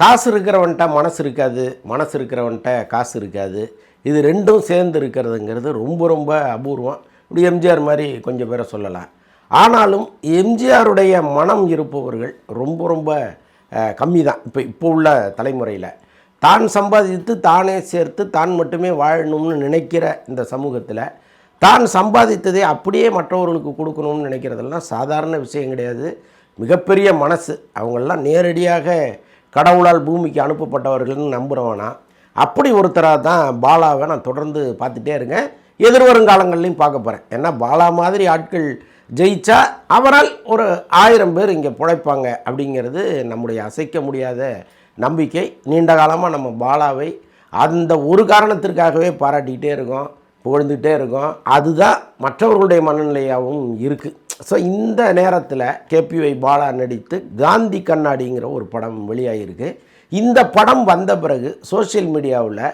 காசு இருக்கிறவன்ட்ட மனசு இருக்காது மனசு இருக்கிறவன்ட்ட காசு இருக்காது. இது ரெண்டும் சேர்ந்து இருக்கிறதுங்கிறது ரொம்ப ரொம்ப அபூர்வம். இப்படி எம்ஜிஆர் மாதிரி கொஞ்சம் பேரை சொல்லலாம். ஆனாலும் எம்ஜிஆருடைய மனம் இருப்பவர்கள் ரொம்ப ரொம்ப கம்மி தான் இப்போ இப்போ உள்ள தலைமுறையில். தான் சம்பாதித்து தானே சேர்த்து தான் மட்டுமே வாழணும்னு நினைக்கிற இந்த சமூகத்தில் தான் சம்பாதித்ததை அப்படியே மற்றவர்களுக்கு கொடுக்கணும்னு நினைக்கிறதெல்லாம் சாதாரண விஷயம் கிடையாது. மிகப்பெரிய மனசு. அவங்களெலாம் நேரடியாக கடவுளால் பூமிக்கு அனுப்பப்பட்டவர்கள்னு நம்புகிறவனா அப்படி ஒருத்தராக தான் பாலாவை நான் தொடர்ந்து பார்த்துட்டே இருக்கேன். எதிர்வரும் காலங்கள்லையும் பார்க்க போகிறேன் ஏன்னா பாலா மாதிரி ஆட்கள் ஜெயிச்சா அவரால் ஒரு ஆயிரம் பேர் இங்கே பிழைப்பாங்க அப்படிங்கிறது நம்முடைய அசைக்க முடியாத நம்பிக்கை. நீண்ட காலமாக நம்ம பாலாவை அந்த ஒரு காரணத்திற்காகவே பாராட்டிக்கிட்டே இருக்கோம். புகழ்ந்துகிட்டே இருக்கோம். அதுதான் மற்றவர்களுடைய மனநிலையாகவும் இருக்குது ஸோ இந்த நேரத்தில் கேபிஒய் பாலா நடித்து காந்தி கண்ணாடிங்கிற ஒரு படம் வெளியாகிருக்கு இந்த படம் வந்த பிறகு சோஷியல் மீடியாவில்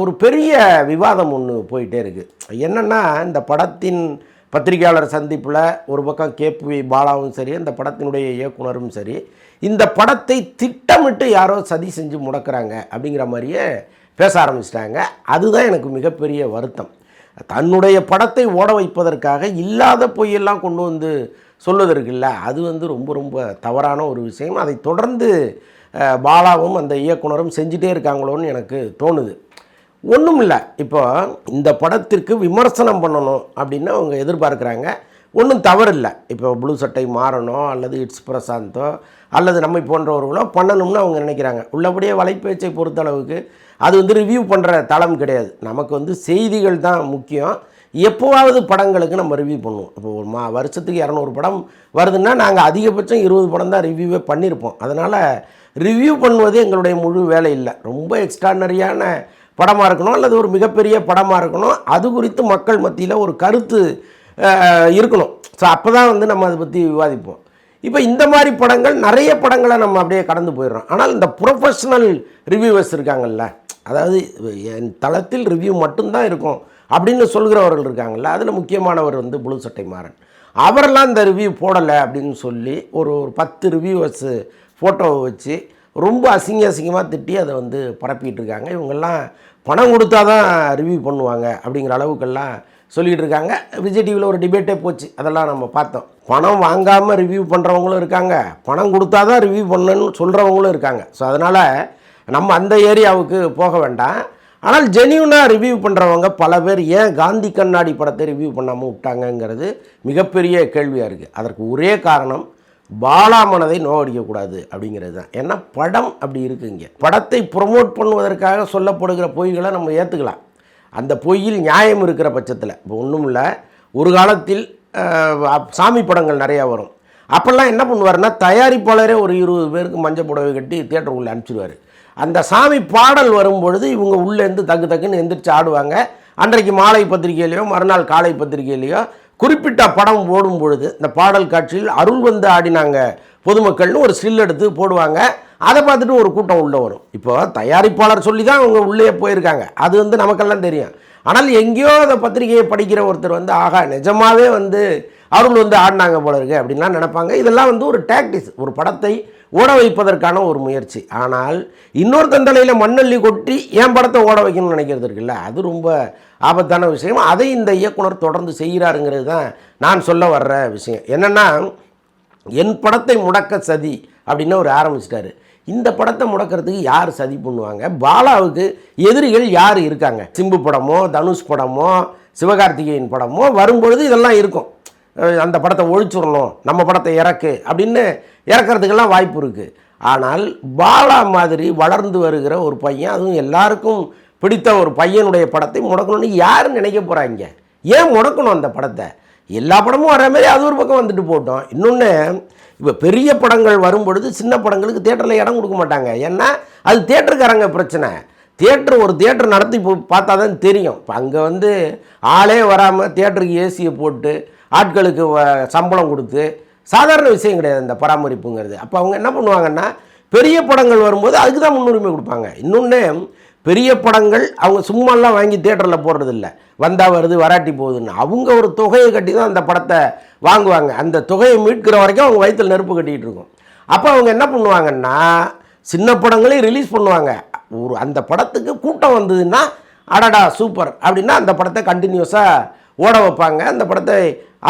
ஒரு பெரிய விவாதம் ஒன்று போயிட்டே இருக்குது என்னென்னா இந்த படத்தின் பத்திரிகையாளர் சந்திப்பில் ஒரு பக்கம் கேபி பாலாவும் சரி இந்த படத்தினுடைய இயக்குனரும் சரி இந்த படத்தை திட்டமிட்டு யாரோ சதி செஞ்சு முடக்கிறாங்க அப்படிங்கிற மாதிரியே பேச ஆரம்பிச்சிட்டாங்க. அதுதான் எனக்கு மிகப்பெரிய வருத்தம். தன்னுடைய படத்தை ஓட வைப்பதற்காக இல்லாத பொய்யெல்லாம் கொண்டு வந்து சொல்லுவதற்கில்ல அது வந்து ரொம்ப ரொம்ப தவறான ஒரு விஷயம். அதை தொடர்ந்து பாலாவும் அந்த இயக்குனரும் செஞ்சிட்டே இருக்காங்களோன்னு எனக்கு தோணுது. ஒன்றும் இல்லை இப்போ இந்த படத்திற்கு விமர்சனம் பண்ணணும் அப்படின்னு அவங்க எதிர்பார்க்குறாங்க. ஒன்றும் தவறில்லை. இப்போ ப்ளூ சட்டை மாறணும் அல்லது இட்ஸ் பிரசாந்தோ அல்லது நம்மை போன்றவர்களோ பண்ணணும்னு அவங்க நினைக்கிறாங்க. உள்ளபடியே வலைப்பேச்சை பொறுத்தளவுக்கு அது வந்து ரிவ்யூ பண்ணுற தளம் கிடையாது. நமக்கு வந்து செய்திகள் தான் முக்கியம். எப்போவாவது படங்களுக்கு நம்ம ரிவ்யூ பண்ணுவோம். இப்போ ஒரு மா வருஷத்துக்கு இரநூறு படம் வருதுன்னா நாங்கள் அதிகபட்சம் இருபது படம் தான் ரிவ்யூவே பண்ணியிருப்போம் அதனால் ரிவ்யூ பண்ணுவது எங்களுடைய முழு வேலை இல்லை. ரொம்ப எக்ஸ்ட்ரானரியான படமாக இருக்கணும் அல்லது ஒரு மிகப்பெரிய படமாக இருக்கணும். அது குறித்து மக்கள் மத்தியில் ஒரு கருத்து இருக்கணும். ஸோ அப்போ தான் வந்து நம்ம அதை பற்றி விவாதிப்போம். இப்போ இந்த மாதிரி படங்கள் நிறைய படங்களை நம்ம அப்படியே கடந்து போயிடுறோம். ஆனால் இந்த ப்ரொஃபஷ்னல் ரிவ்யூவர்ஸ் இருக்காங்கல்ல அதாவது என் தளத்தில் ரிவ்யூ மட்டும்தான் இருக்கும் அப்படின்னு சொல்கிறவர்கள் இருக்காங்கல்ல அதில் முக்கியமானவர் வந்து புழு சட்டை மாறன். அவரெல்லாம் இந்த ரிவ்யூ போடலை அப்படின்னு சொல்லி ஒரு ஒரு பத்து ரிவ்யூவர்ஸு ஃபோட்டோவை வச்சு ரொம்ப அசிங்க அசிங்கமாக திட்டி அதை வந்து பரப்பிட்டு இருக்காங்க. இவங்கெல்லாம் பணம் கொடுத்தா தான் ரிவ்யூ பண்ணுவாங்க அப்படிங்கிற அளவுக்கெல்லாம் சொல்லிகிட்டு இருக்காங்க விஜய் டிவியில் ஒரு டிபேட்டே போச்சு. அதெல்லாம் நம்ம பார்த்தோம். பணம் வாங்காமல் ரிவ்யூ பண்ணுறவங்களும் இருக்காங்க. பணம் கொடுத்தா தான் ரிவ்யூ பண்ணணும்னு சொல்கிறவங்களும் இருக்காங்க. ஸோ அதனால் நம்ம அந்த ஏரியாவுக்கு போக வேண்டாம். ஆனால் ஜெனியூனாக ரிவ்யூ பண்ணுறவங்க பல பேர் ஏன் காந்தி கண்ணாடி படத்தை ரிவ்யூ பண்ணாமல் விட்டாங்கங்கிறது மிகப்பெரிய கேள்வியாக இருக்குது அதற்கு ஒரே காரணம் பாலா மனதை நோவடிக்கக்கூடாது அப்படிங்கிறது தான். ஏன்னா படம் அப்படி இருக்குது இங்கே படத்தை ப்ரொமோட் பண்ணுவதற்காக சொல்லப்படுகிற பொய்களை நம்ம ஏற்றுக்கலாம் அந்த பொய்யில் நியாயம் இருக்கிற பட்சத்தில். இப்போ ஒன்றும் இல்லை. ஒரு காலத்தில் சாமி படங்கள் நிறையா வரும். அப்போல்லாம் என்ன பண்ணுவாருன்னா தயாரிப்பாளரே ஒரு இருபது பேருக்கு மஞ்சள் புடவை கட்டி தேட்டருக்குள்ளே அனுப்பிச்சிடுவார் அந்த சாமி பாடல் வரும்பொழுது இவங்க உள்ளேருந்து தக்கு தக்குன்னு எந்திரிச்சு ஆடுவாங்க. அன்றைக்கு மாலை பத்திரிகையிலையோ மறுநாள் காலை பத்திரிகையிலையோ குறிப்பிட்ட படம் ஓடும் பொழுது இந்த பாடல் காட்சியில் அருள் வந்து ஆடினாங்க பொதுமக்கள்னு ஒரு ஸ்டில் எடுத்து போடுவாங்க. அதை பார்த்துட்டு ஒரு கூட்டம் உள்ளே வரும். இப்போ தயாரிப்பாளர் சொல்லி தான் அவங்க உள்ளே போயிருக்காங்க. அது வந்து நமக்கெல்லாம் தெரியும். ஆனால் எங்கேயோ அந்த பத்திரிகையை படிக்கிற ஒருத்தர் வந்து ஆகா நிஜமாகவே வந்து அருள் வந்து ஆடினாங்க போல இருக்கு அப்படின்லாம் நினைப்பாங்க. இதெல்லாம் வந்து ஒரு டாக்டிஸ் ஒரு படத்தை ஓட வைப்பதற்கான ஒரு முயற்சி. ஆனால் இன்னொரு தந்தலையில் மண்ணள்ளி கொட்டி என் படத்தை ஓட வைக்கணும்னு நினைக்கிறது இருக்குல்ல அது ரொம்ப ஆபத்தான விஷயம். அதை இந்த இயக்குனர் தொடர்ந்து செய்கிறாருங்கிறது தான் நான் சொல்ல வர்ற விஷயம். என்னென்னா என் படத்தை முடக்க சதி அப்படின்னு அவர் ஆரம்பிச்சிட்டாரு. இந்த படத்தை முடக்கிறதுக்கு யார் சதி பண்ணுவாங்க? பாலாவுக்கு எதிரிகள் யார் இருக்காங்க? சிம்பு படமோ தனுஷ் படமோ சிவகார்த்திகேயன் படமோ வரும்பொழுது இதெல்லாம் இருக்கும். அந்த படத்தை ஒழிச்சுடணும் நம்ம படத்தை இறக்கு அப்படின்னு இறக்கிறதுக்கெல்லாம் வாய்ப்பு இருக்குது ஆனால் பாலா மாதிரி வளர்ந்து வருகிற ஒரு பையன் அதுவும் எல்லாருக்கும் பிடித்த ஒரு பையனுடைய படத்தை முடக்கணும்னு யார் நினைக்க போகிறாங்க ஏன் முடக்கணும் அந்த படத்தை? எல்லா படமும் வர மாதிரி அது ஒரு பக்கம் வந்துட்டு போட்டோம். இன்னொன்று இப்போ பெரிய படங்கள் வரும்பொழுது சின்ன படங்களுக்கு தேட்டரில் இடம் கொடுக்க மாட்டாங்க. ஏன்னா அது தேட்டருக்காரங்க பிரச்சனை. தேட்டர் ஒரு தேட்டர் நடத்தி போ- பார்த்தா தான் தெரியும். இப்போ அங்கே வந்து ஆளே வராமல் தேட்டருக்கு ஏசியை போட்டு ஆட்களுக்கு வ- சம்பளம் கொடுத்து சாதாரண விஷயம் கிடையாது இந்த பராமரிப்புங்கிறது. அப்போ அவங்க என்ன பண்ணுவாங்கன்னா பெரிய படங்கள் வரும்போது அதுக்கு தான் முன்னுரிமை கொடுப்பாங்க. இன்னொன்று பெரிய படங்கள் அவங்க சும்மாலாம் வாங்கி தேட்டரில் போடுறதில்ல. வந்தா வருது வராட்டி போகுதுன்னு. அவங்க ஒரு தொகையை கட்டி தான் அந்த படத்தை வாங்குவாங்க. அந்த தொகையை மீட்கிற வரைக்கும் அவங்க வயிற்றில் நெருப்பு கட்டிகிட்டு இருக்கும். அப்போ அவங்க என்ன பண்ணுவாங்கன்னா சின்ன படங்களையும் ரிலீஸ் பண்ணுவாங்க. ஒரு அந்த படத்துக்கு கூட்டம் வந்ததுன்னா அடடா சூப்பர் அப்படின்னா அந்த படத்தை கண்டினியூஸாக ஓட வைப்பாங்க. அந்த படத்தை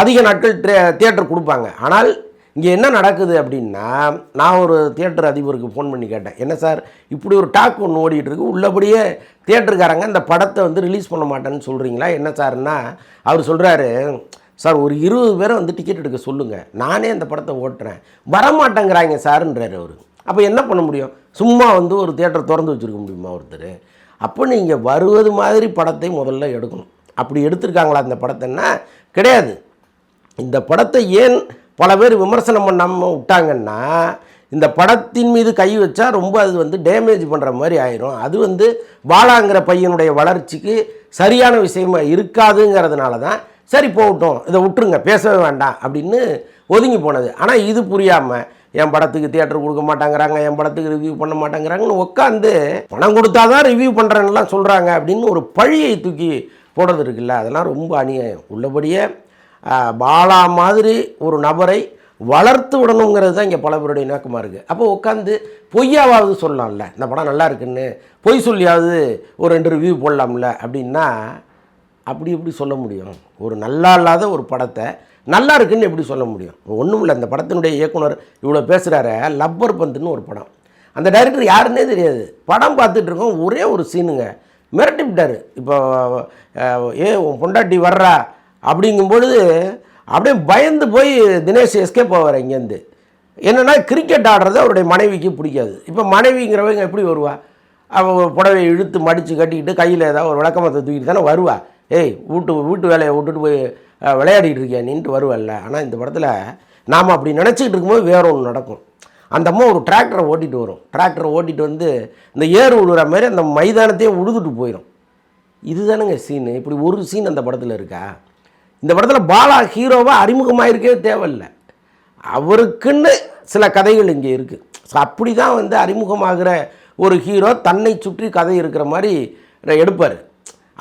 அதிக நாட்கள் தியேட்டர் கொடுப்பாங்க. ஆனால் இங்கே என்ன நடக்குது அப்படின்னா நான் ஒரு தியேட்டர் அதிபருக்கு ஃபோன் பண்ணி கேட்டேன். என்ன சார்? இப்படி ஒரு டாக் ஒன்று ஓடிட்டு இருக்கு. உள்ளபடியே தியேட்டருக்காரங்க இந்த படத்தை வந்து ரிலீஸ் பண்ண மாட்டேன்னு சொல்கிறீங்களா என்ன சார்னா அவர் சொல்கிறாரு சார் ஒரு இருபது பேரை வந்து டிக்கெட் எடுக்க சொல்லுங்கள் நானே அந்த படத்தை ஓட்டுறேன். வரமாட்டேங்கிறாங்க சாருன்றாரு அவர். அப்போ என்ன பண்ண முடியும்? சும்மா வந்து ஒரு தியேட்டர் திறந்து வச்சுருக்க முடியுமா ஒருத்தர்? அப்போ நீங்கள் வருவது மாதிரி படத்தை முதல்ல எடுக்கணும். அப்படி எடுத்திருக்காங்களா அந்த படத்தைன்னா கிடையாது. இந்த படத்தை ஏன் பல பேர் விமர்சனம் பண்ணாமல் விட்டாங்கன்னா இந்த படத்தின் மீது கை வச்சா ரொம்ப அது வந்து டேமேஜ் பண்ணுற மாதிரி ஆயிரும். அது வந்து பாலாங்கிற பையனுடைய வளர்ச்சிக்கு சரியான விஷயமா இருக்காதுங்கிறதுனால தான் சரி போகட்டும் இதை விட்டுருங்க பேசவே வேண்டாம் அப்படின்னு ஒதுங்கி போனது. ஆனால் இது புரியாமல் என் படத்துக்கு தியேட்டர் கொடுக்க மாட்டாங்கிறாங்க என் படத்துக்கு ரிவ்யூ பண்ண மாட்டேங்கிறாங்கன்னு உட்காந்து பணம் கொடுத்தா தான் ரிவ்யூ பண்ணுறேன்னுலாம் சொல்கிறாங்க அப்படின்னு ஒரு பழியை தூக்கி போடுறது இருக்குல்ல அதெல்லாம் ரொம்ப அநியாயம். உள்ளபடியே பாலா மாதிரி ஒரு நபரை வளர்த்து விடணுங்கிறது தான் இங்கே பல பேருடைய நோக்கமாக இருக்குது அப்போ உட்காந்து பொய்யாவது சொல்லலாம்ல. இந்த படம் நல்லா இருக்குன்னு பொய் சொல்லியாவது ஒரு ரெண்டு ரிவ்யூ போடலாம்ல அப்படின்னா அப்படி எப்படி சொல்ல முடியும்? ஒரு நல்லா இல்லாத ஒரு படத்தை நல்லா இருக்குன்னு எப்படி சொல்ல முடியும்? ஒன்றும் இல்லை அந்த படத்தினுடைய இயக்குனர் இவ்வளோ பேசுகிறாரு லப்பர் பந்துன்னு ஒரு படம். அந்த டைரக்டர் யாருன்னே தெரியாது. படம் பார்த்துட்டு இருக்கோம் ஒரே ஒரு சீனுங்க மிரட்டி விட்டார் இப்போ ஏ உன் பொண்டாட்டி வர்றா அப்படிங்கும்பொழுது அப்படியே பயந்து போய் தினேஷ் எஸ்கேப் ஆவார் இங்கேருந்து என்னென்னா கிரிக்கெட் ஆடுறது அவருடைய மனைவிக்கு பிடிக்காது. இப்போ மனைவிங்கிறவங்க எப்படி வருவா? அவள் புடவையை இழுத்து மடித்து கட்டிக்கிட்டு கையில் ஏதாவது ஒரு விளக்கமத்தை தூக்கிட்டு தானே வருவா? ஏய் வீட்டு வீட்டு வேலையை விட்டுட்டு போய் விளையாடிட்டு இருக்கியா? நின்றுட்டு வருவல்ல. ஆனால் இந்த படத்தில் நாம் அப்படி நினச்சிக்கிட்டு இருக்கும்போது வேற ஒன்று நடக்கும். அந்த அம்மா ஒரு டிராக்டரை ஓட்டிகிட்டு வரும். டிராக்டரை ஓட்டிகிட்டு வந்து இந்த ஏர் விழுற மாதிரி அந்த மைதானத்தையே உழுதுட்டு போயிடும் இதுதானுங்க சீனு இப்படி ஒரு சீன் அந்த படத்தில் இருக்கா? இந்த படத்தில் பாலா ஹீரோவாக அறிமுகமாயிருக்கவே தேவையில்லை. அவருக்குன்னு சில கதைகள் இங்கே இருக்குது ஸோ அப்படி தான் வந்து அறிமுகமாகிற ஒரு ஹீரோ தன்னை சுற்றி கதை இருக்கிற மாதிரி எடுப்பார்.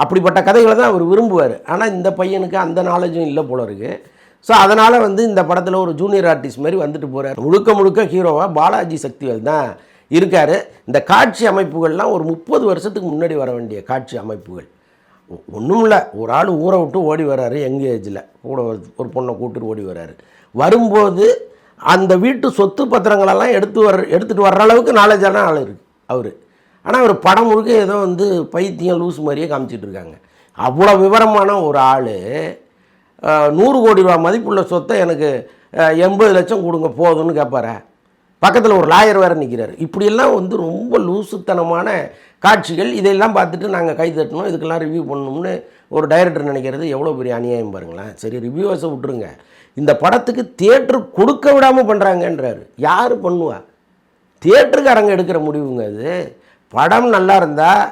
அப்படிப்பட்ட கதைகளை தான் அவர் விரும்புவார். ஆனால் இந்த பையனுக்கு அந்த நாலேஜும் இல்லை போல இருக்குது ஸோ அதனால் வந்து இந்த படத்தில் ஒரு ஜூனியர் ஆர்டிஸ்ட் மாதிரி வந்துட்டு போகிறார் முழுக்க முழுக்க ஹீரோவாக பாலாஜி சக்திவேல் தான் இருக்கார். இந்த காட்சி அமைப்புகள்லாம் ஒரு முப்பது வருஷத்துக்கு முன்னாடி வர வேண்டிய காட்சி அமைப்புகள். ஒன்றும் இல்லை ஒரு ஆள் ஊரை விட்டு ஓடி வராரு யங் ஏஜில். கூட ஒரு- ஒரு பொண்ணை கூப்பிட்டு ஓடி வராரு. வரும்போது அந்த வீட்டு சொத்து பத்திரங்களெல்லாம் எடுத்து வர எடுத்துகிட்டு வர்ற அளவுக்கு நாலேஜான ஆள் இருக்குது அவர். ஆனால் அவர் படம் முழுக்க ஏதோ வந்து பைத்தியம் லூஸ் மாதிரியே காமிச்சிட்டு இருக்காங்க. அவ்வளோ விவரமான ஒரு ஆள் நூறு கோடி ரூபா மதிப்புள்ள சொத்தை எனக்கு எண்பது லட்சம் கொடுங்க போதும்னு கேட்பாரா பக்கத்தில் ஒரு லாயர் வேறு நிற்கிறார் இப்படியெல்லாம் வந்து ரொம்ப லூசுத்தனமான காட்சிகள் இதையெல்லாம் பார்த்துட்டு நாங்கள் கை தட்டணும் இதுக்கெல்லாம் ரிவ்யூ பண்ணணும்னு ஒரு டைரக்டர் நினைக்கிறது எவ்வளோ பெரிய அநியாயம் பாருங்களேன். சரி ரிவ்யூவர்ஸை விட்டுருங்க. இந்த படத்துக்கு தியேட்டர் கொடுக்க விடாமல் பண்ணுறாங்கன்றாரு யார் பண்ணுவா? தியேட்டருக்காரங்க எடுக்கிற முடிவுங்க அது. படம் நல்லா இருந்தால்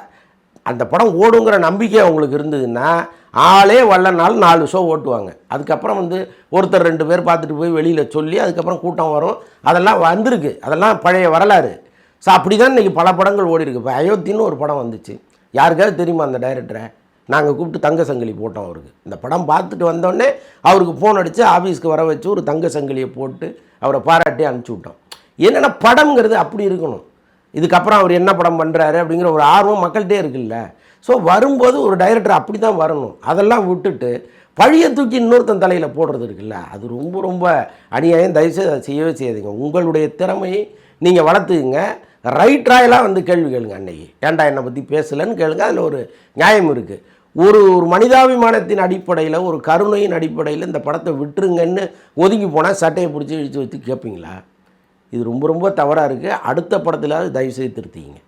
அந்த படம் ஓடுங்கிற நம்பிக்கை அவங்களுக்கு இருந்ததுன்னா ஆளே வல்லனாலும் நாலு ஷோ ஓட்டுவாங்க. அதுக்கப்புறம் வந்து ஒருத்தர் ரெண்டு பேர் பார்த்துட்டு போய் வெளியில் சொல்லி அதுக்கப்புறம் கூட்டம் வரும். அதெல்லாம் வந்திருக்கு. அதெல்லாம் பழைய வரலாறு. ஸோ அப்படி தான் இன்றைக்கி பல படங்கள் ஓடி இருக்கு இப்போ அயோத்தின்னு ஒரு படம் வந்துச்சு. யாருக்காவது தெரியுமா அந்த டைரக்டரை நாங்கள் கூப்பிட்டு தங்க சங்கிலி போட்டோம் அவருக்கு. இந்த படம் பார்த்துட்டு வந்தோடனே அவருக்கு ஃபோன் அடித்து ஆஃபீஸ்க்கு வர வச்சு ஒரு தங்க சங்கிலியை போட்டு அவரை பாராட்டி அனுப்பிச்சி விட்டோம். என்னென்னா படங்கிறது அப்படி இருக்கணும். இதுக்கப்புறம் அவர் என்ன படம் பண்ணுறாரு அப்படிங்கிற ஒரு ஆர்வம் மக்கள்கிட்டே இருக்குல்ல. ஸோ வரும்போது ஒரு டைரக்டர் அப்படி தான் வரணும். அதெல்லாம் விட்டுட்டு பழியை தூக்கி இன்னொருத்தன் தலையில் போடுறது இருக்குல்ல. அது ரொம்ப ரொம்ப அநியாயம். தயவுசெய்து அதை செய்யவே செய்யாதீங்க. உங்களுடைய திறமையை நீங்கள் வளர்த்துக்குங்க. ரைட் ராயலாக வந்து கேள்வி கேளுங்க அன்னைக்கு. ஏன்டா என்னை பற்றி பேசலைன்னு கேளுங்க. அதில் ஒரு நியாயம் இருக்குது ஒரு ஒரு மனிதாபிமானத்தின் அடிப்படையில் ஒரு கருணையின் அடிப்படையில் இந்த படத்தை விட்டுருங்கன்னு ஒதுங்கி போனால் சட்டையை பிடிச்சி இழுத்து வச்சு கேட்பீங்களா இது ரொம்ப ரொம்ப தவறாக இருக்குது அடுத்த படத்தில் தயவுசெய்து திருத்திங்க